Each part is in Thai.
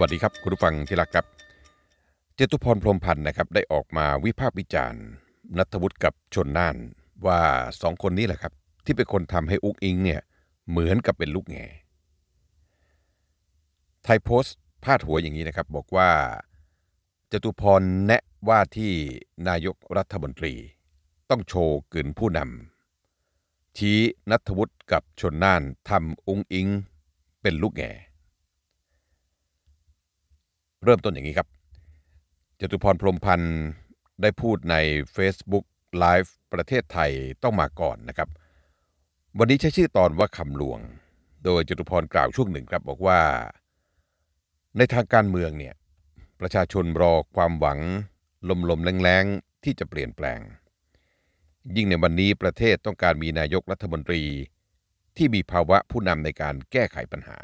วัสดีครับคุณผู้ฟังที่รักครับ เจตุพรพรมพันธ์นะครับได้ออกมาวิพากษ์วิจารณ์นัทวุฒิกับชนน่านว่าสองคนนี้แหละครับ ที่เป็นคนทำให้อุกอิงเนี่ยเหมือนกับเป็นลูกแง่ไทยโพสต์พาดหัวอย่างนี้นะครับ บอกว่าจตุพรแนะว่าที่นายกรัฐมนตรี ต้องโชว์กึนผู้นำชี้นัทวุฒิกับชนน่านทำอุ้งอิงเป็นลูกแง่ เริ่มต้นอย่างนี้ครับจตุพรพรมพันธ์ได้พูดใน Facebook Live ประเทศไทยต้องมาก่อนนะครับ วันนี้ใช้ชื่อตอนว่าคำหลวง โดยจตุพรกล่าวช่วงหนึ่งครับบอกว่า ในทางการเมืองเนี่ยประชาชนรอความหวัง ลมๆแรงๆ ที่จะเปลี่ยนแปลง ยิ่งในวันนี้ประเทศต้องการมีนายกรัฐมนตรี ที่มีภาวะผู้นำในการแก้ไขปัญหา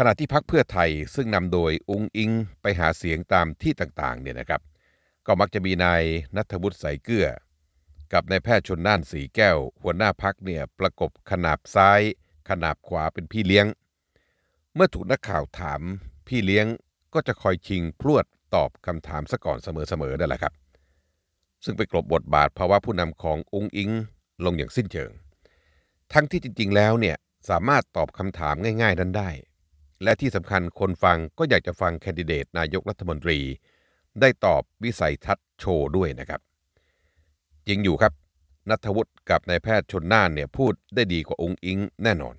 ขณะที่พักเพื่อไทยซึ่งนำโดยองอิงไปหาเสียงตามที่ต่างๆเนี่ยนะครับ ก็มักจะมีนายนัทวุฒิใสเกื้อกับนายแพทย์ชนน่านสีแก้ว หัวหน้าพักเนี่ยประกบขนาบซ้าย ขนาบขวาเป็นพี่เลี้ยง เมื่อถูกนักข่าวถามพี่เลี้ยงก็จะคอยชิงพรวดตอบคำถามซะก่อนเสมอๆนั่นแหละครับ ซึ่งไปกลบบทบาทภาวะผู้นำขององค์อิงลงอย่างสิ้นเชิง ทั้งที่จริงๆแล้วเนี่ยสามารถตอบคำถามง่าย ๆ นั้นได้ และที่สำคัญคนฟังก็อยากจะฟังแคนดิเดตนายกรัฐมนตรี ได้ตอบวิสัยทัศน์โชว์ด้วยนะครับ จริงอยู่ครับ นัทวุฒิกับนายแพทย์ชนน่านเนี่ยพูดได้ดีกว่าองค์อิงแน่นอน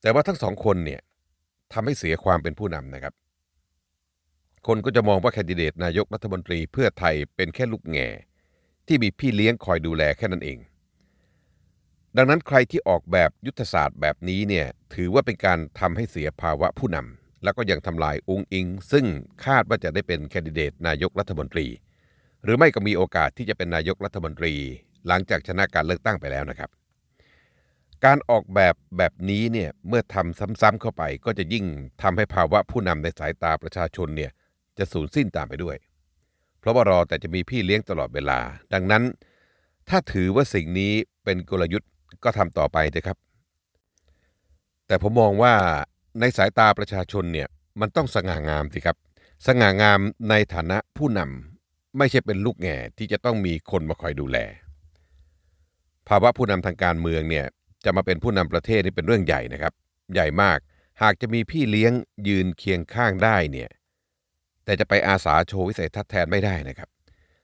แต่ว่าทั้งสองคนเนี่ยทำให้เสียความเป็นผู้นำนะครับ คนก็จะมองว่าแคนดิเดตนายกรัฐมนตรีเพื่อไทยเป็นแค่ลูกแง่ที่มีพี่เลี้ยงคอยดูแลแค่นั้นเอง ดังนั้นใครที่ออกแบบยุทธศาสตร์แบบนี้เนี่ยถือว่าเป็นการทำให้เสียภาวะผู้นำแล้วก็ยังทำลายองค์อิง ซึ่งคาดว่าจะได้เป็นแคนดิเดตนายกรัฐมนตรี หรือไม่ก็มีโอกาสที่จะเป็นนายกรัฐมนตรี หลังจากชนะการเลือกตั้งไปแล้วนะครับ การออกแบบแบบนี้เนี่ยเมื่อทำซ้ำๆเข้าไปก็จะยิ่งทำให้ภาวะผู้นำในสายตาประชาชนเนี่ยจะสูญสิ้นตามไปด้วย เพราะว่ารอแต่จะมีพี่เลี้ยงตลอดเวลา ดังนั้น ถ้าถือว่าสิ่งนี้เป็นกลยุทธ์ ก็ทำต่อไปเถอะครับ แต่ผมมองว่าในสายตาประชาชนเนี่ยมันต้องสง่างามสิครับ สง่างามในฐานะผู้นำไม่ใช่เป็นลูกแง่ที่จะต้องมีคนมาคอยดูแล ภาวะผู้นำทางการเมืองเนี่ยจะมาเป็นผู้นำประเทศนี่เป็นเรื่องใหญ่นะครับ ใหญ่มากหากจะมีพี่เลี้ยงยืนเคียงข้างได้เนี่ยแต่จะไปอาสาโชว์วิสัยทัศน์แทนไม่ได้นะครับ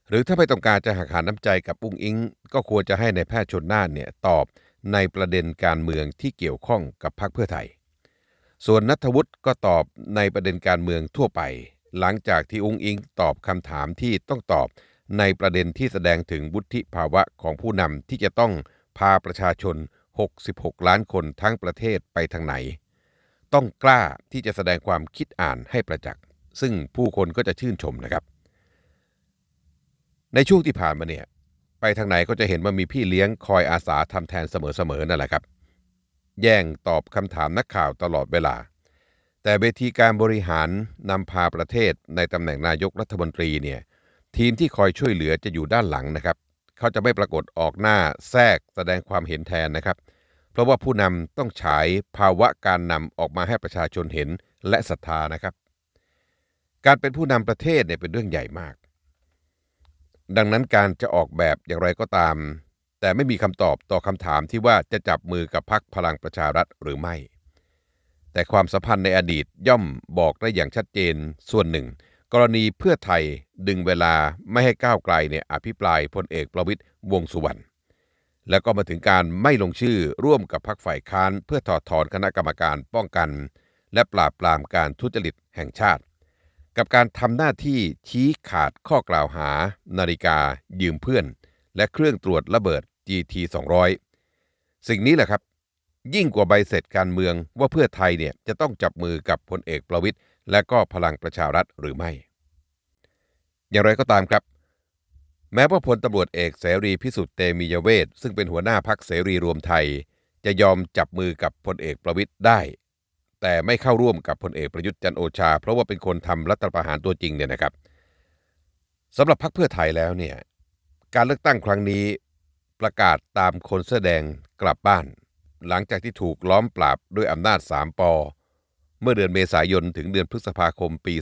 หรือถ้าไม่ต้องการจะหักหาน้ำใจกับปุ้งอิง ก็ควรจะให้ในแพทย์ชนน่านเนี่ยตอบในประเด็นการเมืองที่เกี่ยวข้องกับพรรคเพื่อไทย ส่วนนัทวุฒิก็ตอบในประเด็นการเมืองทั่วไป หลังจากที่อุ้งอิงตอบคำถามที่ต้องตอบในประเด็นที่แสดงถึงวุฒิภาวะของผู้นำที่จะต้องพาประชาชน 66 ล้านคนทั้งประเทศไปทางไหน ต้องกล้าที่จะแสดงความคิดอ่านให้ประจักษ์ ซึ่งผู้คนก็จะชื่นชมนะครับ ในช่วงที่ผ่านมาเนี่ย ไปทางไหนก็จะเห็นว่ามีพี่เลี้ยงคอยอาสาทำแทนเสมอๆนั่นแหละครับ แย่งตอบคำถามนักข่าวตลอดเวลา แต่เวทีการบริหารนำพาประเทศในตำแหน่งนายกรัฐมนตรีเนี่ย ทีมที่คอยช่วยเหลือจะอยู่ด้านหลังนะครับ เขาจะไม่ปรากฏออกหน้าแทรกแสดงความเห็นแทนนะครับ เพราะว่าผู้นำต้องฉายภาวะการนำออกมาให้ประชาชนเห็นและศรัทธานะครับ การเป็นผู้นำประเทศเนี่ยเป็นเรื่องใหญ่มาก ดังนั้นการจะออกแบบอย่างไรก็ตาม แต่ไม่มีคำตอบต่อคำถามที่ว่าจะจับมือกับพรรคพลังประชารัฐหรือไม่ แต่ความสัมพันธ์ในอดีตย่อมบอกได้อย่างชัดเจนส่วนหนึ่ง กรณีเพื่อไทยดึงเวลาไม่ให้ก้าวไกลเนี่ยอภิปรายพลเอกประวิตยวงสุวรรณแล้วก็มาถึงการไม่ลงชื่อร่วมกับพรรคฝ่ายค้าน เพื่อถอดถอนคณะกรรมการป้องกัน และปราบปรามการทุจริตแห่งชาติ กับการทำหน้าที่ชี้ขาดข้อกล่าวหา นาฬิกา ยืมเพื่อน และเครื่องตรวจระเบิด GT 200 สิ่งนี้แหละครับ ยิ่งกว่าใบเสร็จการเมืองว่าเพื่อไทยเนี่ยจะต้องจับมือกับพลเอกประวิตยและก็พลังประชารัฐหรือไม่ อย่างไรก็ตามครับ แม้ว่าพลตำรวจเอกเสรีพิสุทธิ์เตมียเวทซึ่งเป็นหัวหน้าพักเสรีรวมไทย จะยอมจับมือกับพลเอกประวิตยได้ แต่ไม่เข้าร่วมกับพลเอกประยุทธ์จันโอชา เพราะว่าเป็นคนทำรัฐประหารตัวจริงเนี่ยนะครับสำหรับพรรคเพื่อไทยแล้วเนี่ยการเลือกตั้งครั้งนี้ประกาศตามคนเสื้อแดงกลับบ้าน หลังจากที่ถูกล้อมปราบด้วยอำนาจสามปอเมื่อเดือนเมษายนถึงเดือนพฤษภาคมปี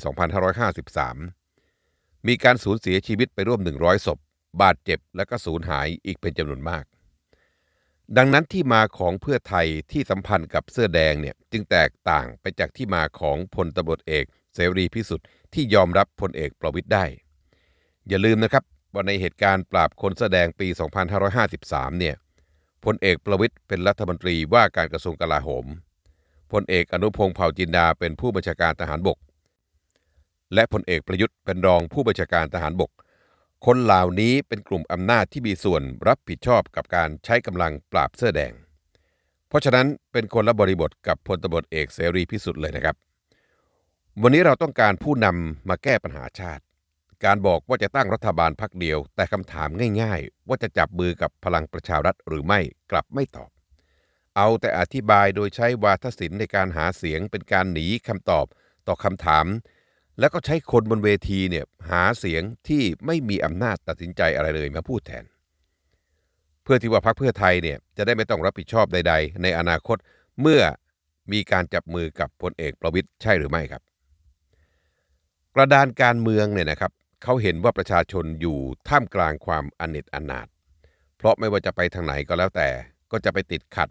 2553 มีการสูญเสียชีวิตไปร่วม 100 ศพ บาดเจ็บและก็สูญหายอีกเป็นจำนวนมาก ดังนั้นที่มาของเพื่อไทยที่สัมพันธ์กับเสื้อแดงเนี่ยจึงแตกต่างไปจากที่มาของพลตำรวจเอก เสรีพิสุทธิ์ที่ยอมรับพลเอกประวิตยได้ อย่าลืมนะครับว่าในเหตุการณ์ปราบคนเสื้อแดงปี 2553 เนี่ยพลเอกประวิตยเป็นรัฐมนตรีว่าการกระทรวงกลาโหมพลเอกอนุพงษ์เผ่าจินดาเป็นผู้บัญชาการทหารบก และพลเอกประยุทธ์เป็นรองผู้บัญชาการทหารบก คนเหล่านี้เป็นกลุ่มอำนาจที่มีส่วนรับผิดชอบกับการใช้กำลังปราบเสื้อแดง เพราะฉะนั้นเป็นคนละบริบทกับพลตำรวจเอกเสรีพิสุทธิ์เลยนะครับ วันนี้เราต้องการผู้นำมาแก้ปัญหาชาติ การบอกว่าจะตั้งรัฐบาลพักเดียว แต่คำถามง่ายๆ ว่าจะจับมือกับพลังประชารัฐหรือไม่กลับไม่ตอบ เอาแต่อธิบายโดยใช้วาทศิลป์ในการหาเสียงเป็นการหนีคำตอบต่อคำถาม แล้วก็ใช้คนบนเวทีเนี่ยหาเสียงที่ไม่มีอำนาจตัดสินใจอะไรเลยมาพูดแทน เพื่อที่ว่าพรรคเพื่อไทยเนี่ยจะได้ไม่ต้องรับผิดชอบใด ๆ ในอนาคตเมื่อมีการจับมือกับพลเอกประวิตยใช่หรือไม่ครับ กระดานการเมืองเนี่ยนะครับเขาเห็นว่าประชาชนอยู่ท่ามกลางความอเนจอนาถเพราะไม่ว่าจะไปทางไหนก็แล้วแต่ก็จะไปติดขัด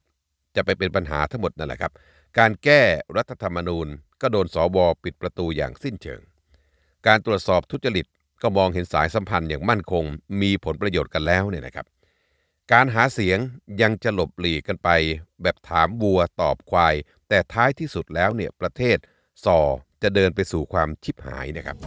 จะไปเป็นปัญหาทั้งหมดนั่นแหละครับ การแก้รัฐธรรมนูญก็โดนสวปิดประตูอย่างสิ้นเชิง การตรวจสอบทุจริตก็มองเห็นสายสัมพันธ์อย่างมั่นคง มีผลประโยชน์กันแล้วเนี่ยนะครับ การหาเสียงยังจะหลบหลีกกันไป แบบถามวัวตอบควาย แต่ท้ายที่สุดแล้วเนี่ยประเทศสอจะเดินไปสู่ความชิบหายนะครับ